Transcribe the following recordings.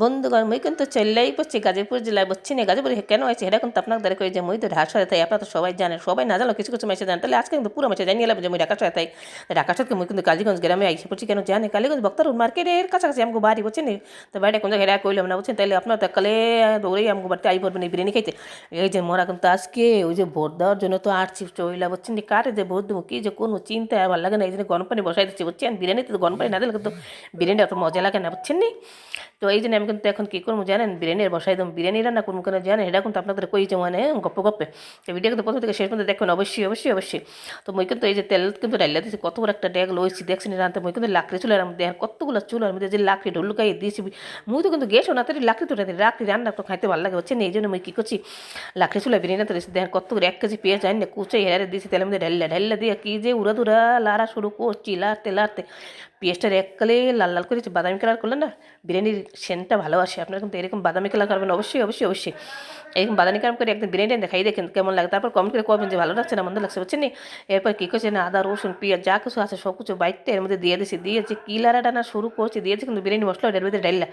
বন্ধুগণ, মুই কিন্তু চললেই পড়ছি গাজীপুর জেলায় বলছি না গাজীপুরে কেন আছে এটা কিন্তু আপনার দ্বারা যে মুই তো ঢাকা শহরে থাই আপনারা তো সবাই জানেন সবাই না জানো কিছু কিছু মেসে জানেন তাহলে আজকে কিন্তু পুরো মেসে জানিয়ে এলাম যে মুই ঢাকা শহরে থাই ঢাকা শহরকে মুই কিন্তু কালীগঞ্জ গ্রামে আইসে পড়ছি কেন জানি, কালীগঞ্জ বক্তার মার্কেটের কাছাকাছি আমাকে বাড়ি বলছেন তো বাড়িটা কোন জায়গায় কইলাম না বলছেন তাহলে আপনার তো কালে দৌড়েই আমাকে বাড়িতে আই পড়বেন বিরিয়ানি খাইতে এই যে মোরা কিন্তু আজকে, ওই যে ভোট দেওয়ার জন্য তো আটছি চইলা বলছেন যে কারে যে ভোট দেবো কি যে কোনো চিন্তা ভালো লাগে না এই জন্য গরম পানি বসাই দিচ্ছি বুঝছেন বিরিয়ানিতে তো গরম পানি না দিলে কিন্তু বিরিয়ানি অত মজা লাগে না বুঝছেন তো এই জন্য আমি কিন্তু এখন কী করব জানেন? বিরিয়ানির বসাই দেবো। বিরিয়ানি রান্না করব কেন জানেন? এটা কিন্তু আপনাদের কইছে মানে গপ্প গপ্পে। ভিডিও কিন্তু প্রথম থেকে শেষ পর্যন্ত দেখবেন অবশ্যই অবশ্যই অবশ্যই। তো মই কিন্তু এই যে তেল কিন্তু ডাইলা দিয়েছি কত বড় একটা ড্যাগ লইছি। দেখছি রান্তে মই কিন্তু লাকড়ি চুলার মধ্যে আর কতগুলো চুলার মধ্যে যে লাকড়ি ঢুলুকাই দিয়েছি। মুই তো কিন্তু গ্যাসও না তাই লাকড়ি তো লাকড়ি রান্না তো খাইতে ভালো লাগে হচ্ছে না এই জন্য মই কী করছি? লাকড়ি চুলা বিরিয়ানি তো দেখেন কত এক কেজি পেঁয়াজ আনি কুচে হেরে দিয়েছি তেলের মধ্যে ঢাল্লা ঢাল্লা দিয়ে কি যে উড়া দুরা লাড়া শুরু করছি, লাড়তে লাড়তে। পেঁয়াজটার এককালে লাল লাল করে বাদামি কালার করলেন না বিরিয়ানির সেন্টটা ভালো আসে। আপনারা কিন্তু এরকম বাদামি কালার করবেন অবশ্যই অবশ্যই অবশ্যই। এরকম বাদামি কালার করে একদিন বিরিয়ানি দেখাই দেখেন কেমন লাগে। তারপর কমেন্ট করে কবেন যে ভালো লাগছে না, মন্দ লাগছে, বুঝছেন নি? এরপর কী করছে না, আদা, রসুন, পেঁয়াজ, যা কিছু আছে সব কিছু বাইকটা এর মধ্যে দিয়ে দিয়েছি দিয়েছি কি লাড়াটা না শুরু করছি, দিয়েছি কিন্তু বিরিয়ানি মশলা এর মধ্যে ডাইলা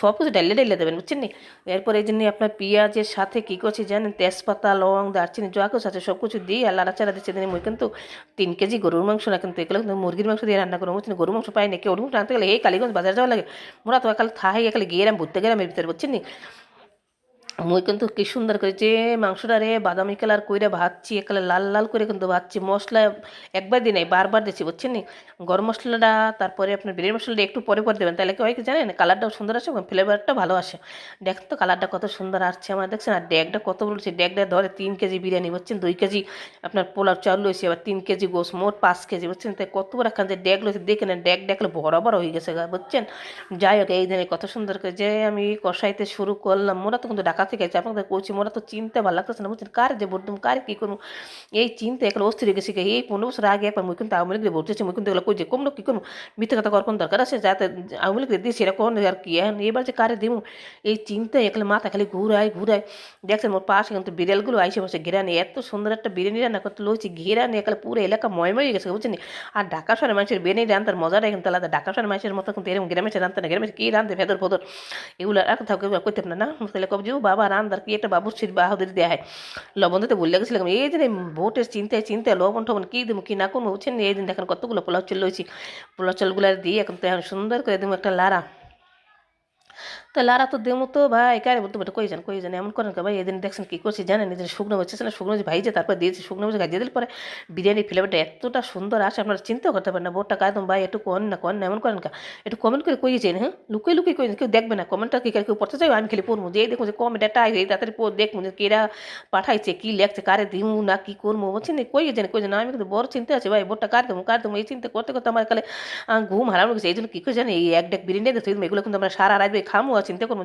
সব কিছু ডাইলে ডাইলে দেবেন, বুঝছেন নি? এরপর এই জন্য আপনার পেঁয়াজের সাথে কী করছি জানেন? তেজপাতা, লং, দারচিনি, যা কিছু আছে সব কিছু দিয়ে লাড়াচাড়া দিচ্ছে। দিন মুই কিন্তু তিন কেজি গরুর মাংস না, কিন্তু এগুলো কিন্তু মুরগির মাংস দিয়ে রান্না করব, বুঝছেন গরুর মাংস পাই না কেউ রান্না গেলে এই কালীগঞ্জ বাজার যাওয়া লাগে মোরা তো একাল থাই একালে গিয়ে ঘুরতে গেলাম এর ভিতরে বুঝছেন নি মুই কিন্তু কি সুন্দর করে যে মাংসটা রে বাদামি কালার কইরে ভাজছি একালে লাল লাল করে কিন্তু ভাজছি, মশলা একবার দিই নাই, বারবার দিচ্ছি বুঝছেন নি? গরম মশলাটা, তারপরে আপনার বিরিয়ানি মশলাটা একটু পরে পরে দেবেন, তাহলে কি হয় কি জানেন? কালারটাও সুন্দর আসে এবং ফ্লেভারটা ভালো আসে। দেখেন তো কালারটা কত সুন্দর আসছে, আমার দেখছেন, আর ড্যাগটা কত বলছে ড্যাগটা ধরে তিন কেজি বিরিয়ানি, বুঝছেন, দুই কেজি আপনার পোলাও চাউল লইছে, আবার তিন কেজি গোস মোট পাঁচ কেজি, বুঝছেন, তাই কত বড় একখান যে ড্যাগ লইছে, দেখে নেন ড্যাগ ড্যাগলে বরাবর হয়ে গেছে বুঝছেন? যাই হোক, এই দিনে কত সুন্দর করে যে আমি কষাইতে শুরু করলাম, মোরা তো কিন্তু ঢাকা থেকে আছে, আপনাদের করছি মোরা তো চিনতে ভালো লাগতেছে না। বুঝছেন কার যে ভোট কার কী করব? এই চিন্তা এগুলো অস্থির গেছি এই পনেরো বছর আগে একবার মুই কিন্তু আওয়ামী লীগের ভোট দিয়েছি মুই কই যে কমলো কী করব? মিথ্যে কথা করার কোন দরকার আছে? যাতে আওয়ামী লীগের এটা কোন আর কি? এখন এবার যে কারে দিব এই চিন্তা এগুলো মাথা খালি ঘুরায় ঘুরায়। দেখছেন মোর পাশে কিন্তু বিড়ালগুলো আইসে বসে ঘেরানি এত সুন্দর একটা বিরিয়ানি রান্না করতে লইছি ঘেরানি একালে পুরো এলাকা ময়ময় গেছে বুঝছেন আর ঢাকা শহরের মানুষের বিরিয়ানি রান্তার মজাটা কিন্তু আলাদা। ঢাকা শহরের মানুষের মতো কিন্তু এরকম গ্রামে রান্তে না গ্রামে কি রান্ধে ভেদর ভদর এগুলো আর থাকবে করতে না। না কব যে বাবা রান্দার কি একটা বাবুর বাহাদুর দেয়া হয়। লবণ দিতে বললে গেছিলাম, এই দিনে ভোটের চিন্তায় চিন্তায় লবণ টবণ কী দেবো কী না করব বুঝছেন এই দিন দেখেন কতগুলো পোলাও চল লইছি। পোলাও চলগুলো দিয়ে এখন তো সুন্দর করে দেবো একটা লাড়া। তো লারা তো দেমো তো ভাই, কারে বলতো বেটা কই যান কই যান এমন করেন ভাই? এদিন দেখছেন কী করছি জানেন? এদিন শুকনো হচ্ছে না, শুকনো ভাই যে তারপর দিয়েছি, শুকনো হচ্ছে গাজিয়ে দিলে পরে বিরিয়ানি ফ্লেভারটা এতটা সুন্দর আসে, আপনারা চিন্তা করতে পারেন না বোটটা কায়দম ভাই, একটু কন না কন না, এমন করেন কা একটু কমেন্ট করে কইয়েছেন হ্যাঁ? লুকিয়ে লুকিয়ে কই কেউ দেখবে না কমেন্টটা কি কেউ পড়তে চাই আমি খালি পড়ব যে দেখুন যে কমেন্ট একটা আই তাড়াতাড়ি পড় দেখব যে কেরা পাঠাইছে, কী লেখছে, কারে দিমু না, কী করব বলছি না? কই যেন কই যেন আমি কিন্তু বড় চিন্তা আছে ভাই বোটটা কার দেবো কার দেবো এই চিন্তা করতে করতে আমার কালে ঘুম হারানো গেছে এই জন্য কী করে জানি এই এক ডেক বিরিয়ানি দেখতে এগুলো কিন্তু আমরা সারা রাত খামো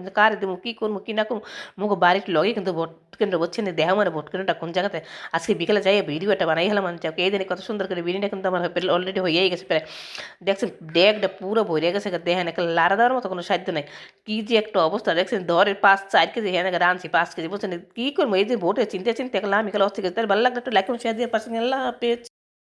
যে কার দেবো কী করব, কী না করব? মুখ বাড়ির লগে কিন্তু ভোট কেন্দ্র বলছেন দেহ আমার ভোট কেন্দ্রটা কোন জায়গাতে? আজকে বিকেলে যাই ভিডিও একটা বানাই হলাম মানে এই দিনে কত সুন্দর করে বিরিয়ানিটা কিন্তু আমার অলরেডি হয়েই গেছে প্রায়। দেখছেন ডেকটা পুরো ভরে গেছে দেখেন একটা লাড়া দেওয়ার মতো কোনো সাধ্য নাই। কী যে একটা অবস্থা, দেখছেন? ধরের পাঁচ, চার কেজি হ্যাঁ রাঁধছি, পাঁচ কেজি। বলছেন, কী করব? এই যে ভোটে চিন্তা চিন্তা গেলাম আমি অস্থির তার ভালো লাগল, একটু লাইক শেয়ার পারছেন আল্লাহ হাফেজ।